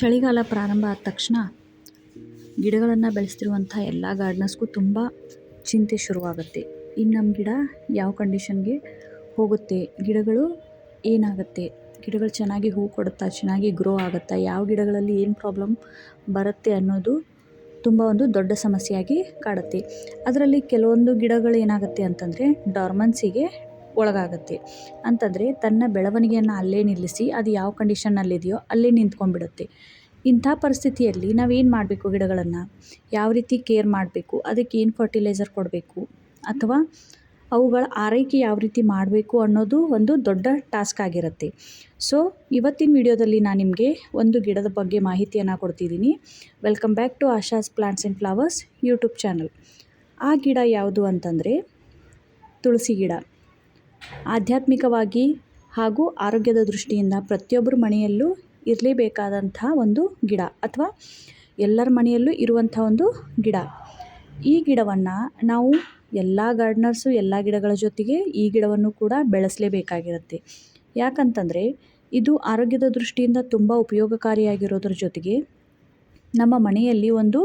ಚಳಿಗಾಲ ಪ್ರಾರಂಭ ಆದ ತಕ್ಷಣ ಗಿಡಗಳನ್ನು ಬೆಳೆಸ್ತಿರುವಂಥ ಎಲ್ಲ ಗಾರ್ಡ್ನರ್ಸ್ಗೂ ತುಂಬ ಚಿಂತೆ ಶುರುವಾಗುತ್ತೆ. ಇನ್ನು ನಮ್ಮ ಗಿಡ ಯಾವ ಕಂಡೀಷನ್ಗೆ ಹೋಗುತ್ತೆ? ಗಿಡಗಳು ಏನಾಗುತ್ತೆ? ಗಿಡಗಳು ಚೆನ್ನಾಗಿ ಹೂ ಕೊಡುತ್ತಾ? ಚೆನ್ನಾಗಿ ಗ್ರೋ ಆಗುತ್ತಾ? ಯಾವ ಗಿಡಗಳಲ್ಲಿ ಏನು ಪ್ರಾಬ್ಲಮ್ ಬರುತ್ತೆ ಅನ್ನೋದು ತುಂಬ ಒಂದು ದೊಡ್ಡ ಸಮಸ್ಯೆಯಾಗಿ ಕಾಡುತ್ತೆ. ಅದರಲ್ಲಿ ಕೆಲವೊಂದು ಗಿಡಗಳು ಏನಾಗುತ್ತೆ ಅಂತಂದರೆ ಡಾರ್ಮನ್ಸಿಗೆ ಒಳಗಾಗುತ್ತೆ. ಅಂತಂದರೆ ತನ್ನ ಬೆಳವಣಿಗೆಯನ್ನು ಅಲ್ಲೇ ನಿಲ್ಲಿಸಿ ಅದು ಯಾವ ಕಂಡೀಷನ್ನಲ್ಲಿದೆಯೋ ಅಲ್ಲೇ ನಿಂತ್ಕೊಂಡ್ಬಿಡುತ್ತೆ. ಇಂಥ ಪರಿಸ್ಥಿತಿಯಲ್ಲಿ ನಾವೇನು ಮಾಡಬೇಕು ಗಿಡಗಳನ್ನು? ಯಾವ ರೀತಿ ಕೇರ್ ಮಾಡಬೇಕು? ಅದಕ್ಕೆ ಏನು ಫರ್ಟಿಲೈಸರ್ ಕೊಡಬೇಕು? ಅಥವಾ ಅವುಗಳ ಆರೈಕೆ ಯಾವ ರೀತಿ ಮಾಡಬೇಕು ಅನ್ನೋದು ಒಂದು ದೊಡ್ಡ ಟಾಸ್ಕ್ ಆಗಿರುತ್ತೆ. ಸೊ ಇವತ್ತಿನ ವಿಡಿಯೋದಲ್ಲಿ ನಾನು ನಿಮಗೆ ಒಂದು ಗಿಡದ ಬಗ್ಗೆ ಮಾಹಿತಿಯನ್ನು ಕೊಡ್ತಿದ್ದೀನಿ. Welcome back to Asha's plants and flowers YouTube channel ಆ ಗಿಡ ಯಾವುದು ಅಂತಂದರೆ ತುಳಸಿ ಗಿಡ. ಆಧ್ಯಾತ್ಮಿಕವಾಗಿ ಹಾಗೂ ಆರೋಗ್ಯದ ದೃಷ್ಟಿಯಿಂದ ಪ್ರತಿಯೊಬ್ಬರ ಮನೆಯಲ್ಲೂ ಇರಲೇಬೇಕಾದಂಥ ಒಂದು ಗಿಡ ಅಥವಾ ಎಲ್ಲರ ಮನೆಯಲ್ಲೂ ಇರುವಂಥ ಒಂದು ಗಿಡ. ಈ ಗಿಡವನ್ನು ನಾವು ಎಲ್ಲ ಗಾರ್ಡ್ನರ್ಸು, ಎಲ್ಲ ಗಿಡಗಳ ಜೊತೆಗೆ ಈ ಗಿಡವನ್ನು ಕೂಡ ಬೆಳೆಸಲೇಬೇಕಾಗಿರುತ್ತೆ. ಯಾಕಂತಂದರೆ ಇದು ಆರೋಗ್ಯದ ದೃಷ್ಟಿಯಿಂದ ತುಂಬ ಉಪಯೋಗಕಾರಿಯಾಗಿರೋದ್ರ ಜೊತೆಗೆ ನಮ್ಮ ಮನೆಯಲ್ಲಿ ಒಂದು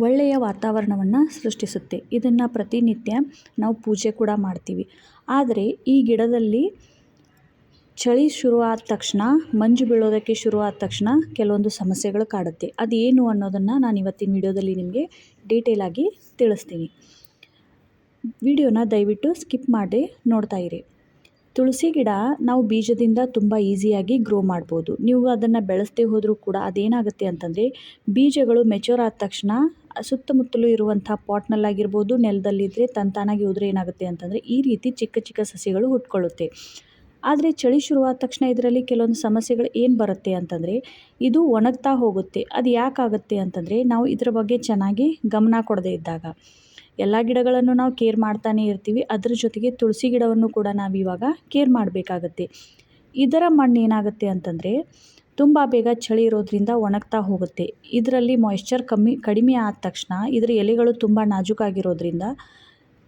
ಒಳ್ಳೆಯ ವಾತಾವರಣವನ್ನು ಸೃಷ್ಟಿಸುತ್ತೆ. ಇದನ್ನು ಪ್ರತಿನಿತ್ಯ ನಾವು ಪೂಜೆ ಕೂಡ ಮಾಡ್ತೀವಿ. ಆದರೆ ಈ ಗಿಡದಲ್ಲಿ ಚಳಿ ಶುರುವಾದ ತಕ್ಷಣ, ಮಂಜು ಬೀಳೋದಕ್ಕೆ ಶುರುವಾದ ತಕ್ಷಣ ಕೆಲವೊಂದು ಸಮಸ್ಯೆಗಳು ಕಾಡುತ್ತೆ. ಅದೇನು ಅನ್ನೋದನ್ನು ನಾನು ಇವತ್ತಿನ ವಿಡಿಯೋದಲ್ಲಿ ನಿಮಗೆ ಡೀಟೇಲಾಗಿ ತಿಳಿಸ್ತೀನಿ. ವಿಡಿಯೋನ ದಯವಿಟ್ಟು ಸ್ಕಿಪ್ ಮಾಡಿ ನೋಡ್ತಾ ತುಳಸಿ ಗಿಡ ನಾವು ಬೀಜದಿಂದ ತುಂಬ ಈಸಿಯಾಗಿ ಗ್ರೋ ಮಾಡ್ಬೋದು. ನೀವು ಅದನ್ನು ಬೆಳೆಸದೇ ಹೋದರೂ ಕೂಡ ಅದೇನಾಗುತ್ತೆ ಅಂತಂದರೆ, ಬೀಜಗಳು ಮೆಚೂರ್ ಆದ ತಕ್ಷಣ ಸುತ್ತಮುತ್ತಲೂ ಇರುವಂಥ ಪಾಟ್ನಲ್ಲಾಗಿರ್ಬೋದು, ನೆಲದಲ್ಲಿದ್ದರೆ ತಂತಾನಾಗಿ ಹೋದ್ರೆ ಏನಾಗುತ್ತೆ ಅಂತಂದರೆ, ಈ ರೀತಿ ಚಿಕ್ಕ ಚಿಕ್ಕ ಸಸಿಗಳು ಹುಟ್ಕೊಳ್ಳುತ್ತೆ. ಆದರೆ ಚಳಿ ಶುರುವಾದ ತಕ್ಷಣ ಇದರಲ್ಲಿ ಕೆಲವೊಂದು ಸಮಸ್ಯೆಗಳು ಏನು ಬರುತ್ತೆ ಅಂತಂದರೆ, ಇದು ಒಣಗ್ತಾ ಹೋಗುತ್ತೆ. ಅದು ಯಾಕಾಗುತ್ತೆ ಅಂತಂದರೆ, ನಾವು ಇದರ ಬಗ್ಗೆ ಚೆನ್ನಾಗಿ ಗಮನ ಕೊಡದೇ ಇದ್ದಾಗ. ಎಲ್ಲ ಗಿಡಗಳನ್ನು ನಾವು ಕೇರ್ ಮಾಡ್ತಾನೆ ಇರ್ತೀವಿ. ಅದ್ರ ಜೊತೆಗೆ ತುಳಸಿ ಗಿಡವನ್ನು ಕೂಡ ನಾವು ಇವಾಗ ಕೇರ್ ಮಾಡಬೇಕಾಗತ್ತೆ. ಇದರ ಮಣ್ಣು ಏನಾಗುತ್ತೆ ಅಂತಂದರೆ ತುಂಬ ಬೇಗ ಚಳಿ ಇರೋದ್ರಿಂದ ಒಣಗ್ತಾ ಹೋಗುತ್ತೆ. ಇದರಲ್ಲಿ ಮಾಯ್ಶ್ಚರ್ ಕಮ್ಮಿ, ಕಡಿಮೆ ಆದ ತಕ್ಷಣ ಇದರ ಎಲೆಗಳು ತುಂಬ ನಾಜೂಕಾಗಿರೋದ್ರಿಂದ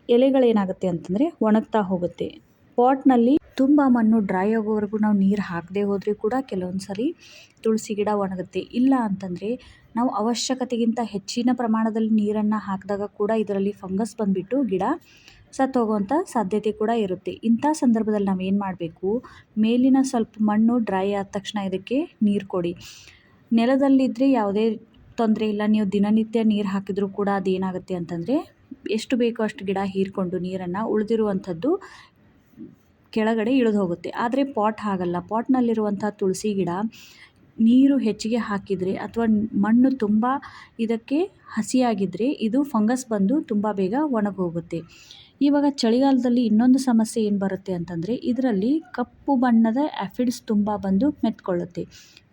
ಎಲೆಗಳೇನಾಗುತ್ತೆ ಅಂತಂದರೆ ಒಣಗ್ತಾ ಹೋಗುತ್ತೆ. ಪಾಟ್ನಲ್ಲಿ ತುಂಬ ಮಣ್ಣು ಡ್ರೈ ಆಗೋವರೆಗೂ ನಾವು ನೀರು ಹಾಕದೇ ಹೋದರೆ ಕೂಡ ಕೆಲವೊಂದು ಸರಿ ತುಳಸಿ ಗಿಡ ಒಣಗುತ್ತೆ. ಇಲ್ಲ ಅಂತಂದರೆ ನಾವು ಅವಶ್ಯಕತೆಗಿಂತ ಹೆಚ್ಚಿನ ಪ್ರಮಾಣದಲ್ಲಿ ನೀರನ್ನು ಹಾಕಿದಾಗ ಕೂಡ ಇದರಲ್ಲಿ ಫಂಗಸ್ ಬಂದುಬಿಟ್ಟು ಗಿಡ ಸತ್ತೋಗುವಂಥ ಸಾಧ್ಯತೆ ಕೂಡ ಇರುತ್ತೆ. ಇಂಥ ಸಂದರ್ಭದಲ್ಲಿ ನಾವು ಏನು ಮಾಡಬೇಕು? ಮೇಲಿನ ಸ್ವಲ್ಪ ಮಣ್ಣು ಡ್ರೈ ಆದ ತಕ್ಷಣ ಇದಕ್ಕೆ ನೀರು ಕೊಡಿ. ನೆಲದಲ್ಲಿದ್ದರೆ ಯಾವುದೇ ತೊಂದರೆ ಇಲ್ಲ. ನೀವು ದಿನನಿತ್ಯ ನೀರು ಹಾಕಿದರೂ ಕೂಡ ಅದೇನಾಗುತ್ತೆ ಅಂತಂದರೆ ಎಷ್ಟು ಬೇಕೋ ಅಷ್ಟು ಗಿಡ ಹೀರಿಕೊಂಡು ನೀರನ್ನು ಉಳಿದಿರುವಂಥದ್ದು ಕೆಳಗಡೆ ಇಳಿದು ಹೋಗುತ್ತೆ. ಆದರೆ ಪಾಟ್ ಹಾಗಲ್ಲ. ಪಾಟ್ನಲ್ಲಿರುವಂಥ ತುಳಸಿ ಗಿಡ ನೀರು ಹೆಚ್ಚಿಗೆ ಹಾಕಿದರೆ ಅಥವಾ ಮಣ್ಣು ತುಂಬ ಇದಕ್ಕೆ ಹಸಿಯಾಗಿದ್ದರೆ ಇದು ಫಂಗಸ್ ಬಂದು ತುಂಬ ಬೇಗ ಒಣಗೋಗುತ್ತೆ. ಇವಾಗ ಚಳಿಗಾಲದಲ್ಲಿ ಇನ್ನೊಂದು ಸಮಸ್ಯೆ ಏನು ಬರುತ್ತೆ ಅಂತಂದರೆ ಇದರಲ್ಲಿ ಕಪ್ಪು ಬಣ್ಣದ ಆ್ಯಫಿಡ್ಸ್ ತುಂಬ ಬಂದು ಮೆತ್ಕೊಳ್ಳುತ್ತೆ.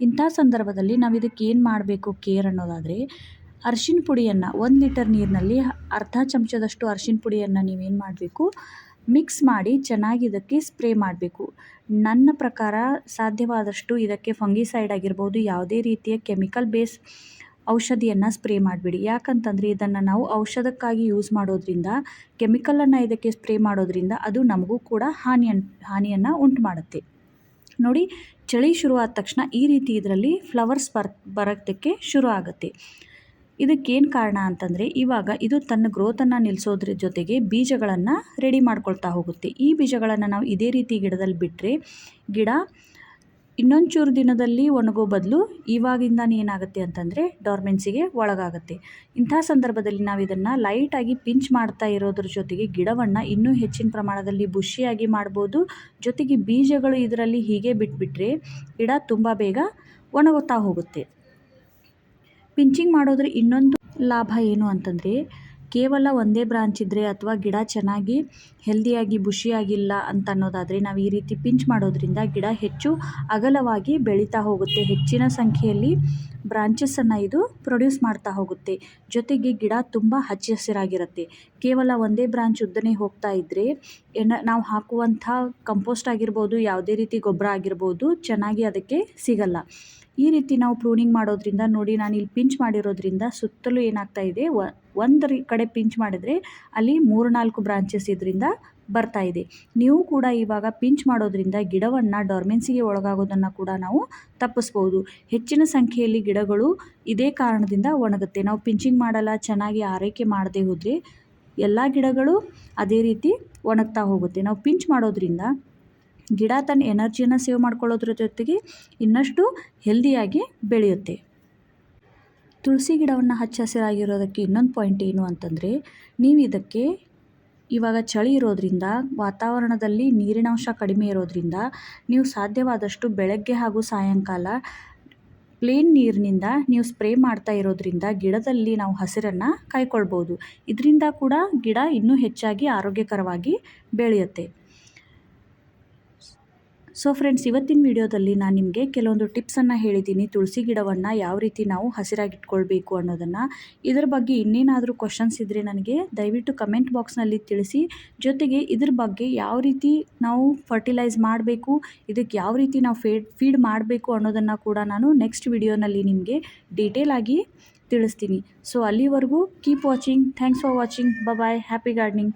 ಇಂಥ ಸಂದರ್ಭದಲ್ಲಿ ನಾವು ಇದಕ್ಕೆ ಏನು ಮಾಡಬೇಕು ಕೇರ್ ಅನ್ನೋದಾದರೆ ಅರಿಶಿನ ಪುಡಿಯನ್ನು ಒಂದು ಲೀಟರ್ ನೀರಿನಲ್ಲಿ ಅರ್ಧ ಚಮಚದಷ್ಟು ಅರಿಶಿನ ಪುಡಿಯನ್ನು ನೀವೇನು ಮಾಡಬೇಕು ಮಿಕ್ಸ್ ಮಾಡಿ ಚೆನ್ನಾಗಿ ಇದಕ್ಕೆ ಸ್ಪ್ರೇ ಮಾಡಬೇಕು. ನನ್ನ ಪ್ರಕಾರ ಸಾಧ್ಯವಾದಷ್ಟು ಇದಕ್ಕೆ ಫಂಗಿಸೈಡ್ ಆಗಿರ್ಬೋದು, ಯಾವುದೇ ರೀತಿಯ ಕೆಮಿಕಲ್ ಬೇಸ್ ಔಷಧಿಯನ್ನು ಸ್ಪ್ರೇ ಮಾಡಬೇಡಿ. ಯಾಕಂತಂದರೆ ಇದನ್ನು ನಾವು ಔಷಧಕ್ಕಾಗಿ ಯೂಸ್ ಮಾಡೋದ್ರಿಂದ, ಕೆಮಿಕಲನ್ನು ಇದಕ್ಕೆ ಸ್ಪ್ರೇ ಮಾಡೋದ್ರಿಂದ ಅದು ನಮಗೂ ಕೂಡ ಹಾನಿಯನ್, ಹಾನಿಯನ್ನು ಉಂಟು ಮಾಡುತ್ತೆ ನೋಡಿ, ಚಳಿ ಶುರುವಾದ ತಕ್ಷಣ ಈ ರೀತಿ ಇದರಲ್ಲಿ ಫ್ಲವರ್ಸ್ ಬರ್ ಬರೋದಕ್ಕೆ ಶುರು ಆಗುತ್ತೆ ಇದಕ್ಕೇನು ಕಾರಣ ಅಂತಂದರೆ, ಇವಾಗ ಇದು ತನ್ನ ಗ್ರೋತನ್ನು ನಿಲ್ಲಿಸೋದ್ರ ಜೊತೆಗೆ ಬೀಜಗಳನ್ನು ರೆಡಿ ಮಾಡ್ಕೊಳ್ತಾ ಹೋಗುತ್ತೆ. ಈ ಬೀಜಗಳನ್ನು ನಾವು ಇದೇ ರೀತಿ ಗಿಡದಲ್ಲಿ ಬಿಟ್ಟರೆ ಗಿಡ ಇನ್ನೊಂಚೂರು ದಿನದಲ್ಲಿ ಒಣಗೋ ಬದಲು ಇವಾಗಿಂದಾನೇ ಏನಾಗುತ್ತೆ ಅಂತಂದರೆ ಡಾರ್ಮೆನ್ಸಿಗೆ ಒಳಗಾಗುತ್ತೆ. ಇಂಥ ಸಂದರ್ಭದಲ್ಲಿ ನಾವು ಇದನ್ನು ಲೈಟಾಗಿ ಪಿಂಚ್ ಮಾಡ್ತಾ ಇರೋದ್ರ ಜೊತೆಗೆ ಗಿಡವನ್ನು ಇನ್ನೂ ಹೆಚ್ಚಿನ ಪ್ರಮಾಣದಲ್ಲಿ ಬುಷಿಯಾಗಿ ಮಾಡ್ಬೋದು. ಜೊತೆಗೆ ಬೀಜಗಳು ಇದರಲ್ಲಿ ಹೀಗೆ ಬಿಟ್ಬಿಟ್ರೆ, ಗಿಡ ತುಂಬ ಬೇಗ ಒಣಗುತ್ತಾ ಹೋಗುತ್ತೆ. ಪಿಂಚಿಂಗ್ ಮಾಡೋದ್ರ ಇನ್ನೊಂದು ಲಾಭ ಏನು ಅಂತಂದರೆ, ಕೇವಲ ಒಂದೇ ಬ್ರಾಂಚ್ ಇದ್ದರೆ ಅಥವಾ ಗಿಡ ಚೆನ್ನಾಗಿ ಹೆಲ್ದಿಯಾಗಿ ಬುಷಿಯಾಗಿಲ್ಲ ಅಂತ ಅನ್ನೋದಾದರೆ ನಾವು ಈ ರೀತಿ ಪಿಂಚ್ ಮಾಡೋದ್ರಿಂದ ಗಿಡ ಹೆಚ್ಚು ಅಗಲವಾಗಿ ಬೆಳೀತಾ ಹೋಗುತ್ತೆ. ಹೆಚ್ಚಿನ ಸಂಖ್ಯೆಯಲ್ಲಿ ಬ್ರಾಂಚಸ್ಸನ್ನು ಇದು ಪ್ರೊಡ್ಯೂಸ್ ಮಾಡ್ತಾ ಹೋಗುತ್ತೆ. ಜೊತೆಗೆ ಗಿಡ ತುಂಬ ಹಚ್ಚ ಹಸಿರಾಗಿರುತ್ತೆ. ಕೇವಲ ಒಂದೇ ಬ್ರಾಂಚ್ ಉದ್ದನೆ ಹೋಗ್ತಾ ಇದ್ದರೆ ಎನ, ನಾವು ಹಾಕುವಂಥ ಕಂಪೋಸ್ಟ್ ಆಗಿರ್ಬೋದು, ಯಾವುದೇ ರೀತಿ ಗೊಬ್ಬರ ಆಗಿರ್ಬೋದು, ಚೆನ್ನಾಗಿ ಅದಕ್ಕೆ ಸಿಗಲ್ಲ. ಈ ರೀತಿ ನಾವು ಪ್ರೂನಿಂಗ್ ಮಾಡೋದ್ರಿಂದ ನೋಡಿ ನಾನು ಇಲ್ಲಿ ಪಿಂಚ್ ಮಾಡಿರೋದ್ರಿಂದ ಸುತ್ತಲೂ ಏನಾಗ್ತಾ ಇದೆ ಒಂದು ಕಡೆ ಪಿಂಚ್ ಮಾಡಿದರೆ ಅಲ್ಲಿ ಮೂರು ನಾಲ್ಕು ಬ್ರಾಂಚಸ್ ಇದರಿಂದ ಬರ್ತಾ ಇದೆ. ನೀವು ಕೂಡ ಇವಾಗ ಪಿಂಚ್ ಮಾಡೋದ್ರಿಂದ ಗಿಡವನ್ನು ಡಾರ್ಮೆನ್ಸಿಗೆ ಒಳಗಾಗೋದನ್ನು ಕೂಡ ನಾವು ತಪ್ಪಿಸ್ಬೋದು. ಹೆಚ್ಚಿನ ಸಂಖ್ಯೆಯಲ್ಲಿ ಗಿಡಗಳು ಇದೇ ಕಾರಣದಿಂದ ಒಣಗುತ್ತೆ. ನಾವು ಪಿಂಚಿಂಗ್ ಮಾಡಲ್ಲ, ಚೆನ್ನಾಗಿ ಆರೈಕೆ ಮಾಡದೇ ಹೋದರೆ ಎಲ್ಲ ಗಿಡಗಳು ಅದೇ ರೀತಿ ಒಣಗ್ತಾ ಹೋಗುತ್ತೆ. ನಾವು ಪಿಂಚ್ ಮಾಡೋದ್ರಿಂದ ಗಿಡ ತನ್ನ ಎನರ್ಜಿಯನ್ನು ಸೇವ್ ಮಾಡ್ಕೊಳ್ಳೋದ್ರ ಜೊತೆಗೆ ಇನ್ನಷ್ಟು ಹೆಲ್ದಿಯಾಗಿ ಬೆಳೆಯುತ್ತೆ. ತುಳಸಿ ಗಿಡವನ್ನು ಹಚ್ಚ ಹಸಿರಾಗಿರೋದಕ್ಕೆ ಇನ್ನೊಂದು ಪಾಯಿಂಟ್ ಏನು ಅಂತಂದರೆ, ನೀವು ಇದಕ್ಕೆ ಇವಾಗ ಚಳಿ ಇರೋದ್ರಿಂದ, ವಾತಾವರಣದಲ್ಲಿ ನೀರಿನಾಂಶ ಕಡಿಮೆ ಇರೋದ್ರಿಂದ, ನೀವು ಸಾಧ್ಯವಾದಷ್ಟು ಬೆಳಗ್ಗೆ ಹಾಗೂ ಸಾಯಂಕಾಲ ಪ್ಲೇನ್ ನೀರಿನಿಂದ ನೀವು ಸ್ಪ್ರೇ ಮಾಡ್ತಾ ಇರೋದ್ರಿಂದ ಗಿಡದಲ್ಲಿ ನಾವು ಹಸಿರನ್ನು ಕಾಯ್ಕೊಳ್ಬೋದು. ಇದರಿಂದ ಕೂಡ ಗಿಡ ಇನ್ನೂ ಹೆಚ್ಚಾಗಿ ಆರೋಗ್ಯಕರವಾಗಿ ಬೆಳೆಯುತ್ತೆ. ಸೊ ಫ್ರೆಂಡ್ಸ್ ಇವತ್ತಿನ ವಿಡಿಯೋದಲ್ಲಿ ನಾನು ನಿಮಗೆ ಕೆಲವೊಂದು ಟಿಪ್ಸನ್ನು ಹೇಳಿದ್ದೀನಿ. ತುಳಸಿ ಗಿಡವನ್ನು ಯಾವ ರೀತಿ ನಾವು ಹಸಿರಾಗಿಟ್ಕೊಳ್ಬೇಕು ಅನ್ನೋದನ್ನು. ಇದರ ಬಗ್ಗೆ ಇನ್ನೇನಾದರೂ ಕ್ವಶನ್ಸ್ ಇದ್ದರೆ ನನಗೆ ದಯವಿಟ್ಟು ಕಮೆಂಟ್ ಬಾಕ್ಸ್ನಲ್ಲಿ ತಿಳಿಸಿ. ಜೊತೆಗೆ ಇದ್ರ ಬಗ್ಗೆ ಯಾವ ರೀತಿ ನಾವು ಫರ್ಟಿಲೈಸ್ ಮಾಡಬೇಕು ಇದಕ್ಕೆ ಯಾವ ರೀತಿ ನಾವು ಫೇಡ್ ಮಾಡಬೇಕು ಅನ್ನೋದನ್ನು ಕೂಡ ನಾನು ನೆಕ್ಸ್ಟ್ ವಿಡಿಯೋನಲ್ಲಿ ನಿಮಗೆ ಡೀಟೇಲ್ ಆಗಿ ತಿಳಿಸ್ತೀನಿ. ಸೊ ಅಲ್ಲಿವರೆಗೂ keep watching thanks for watching bye happy gardening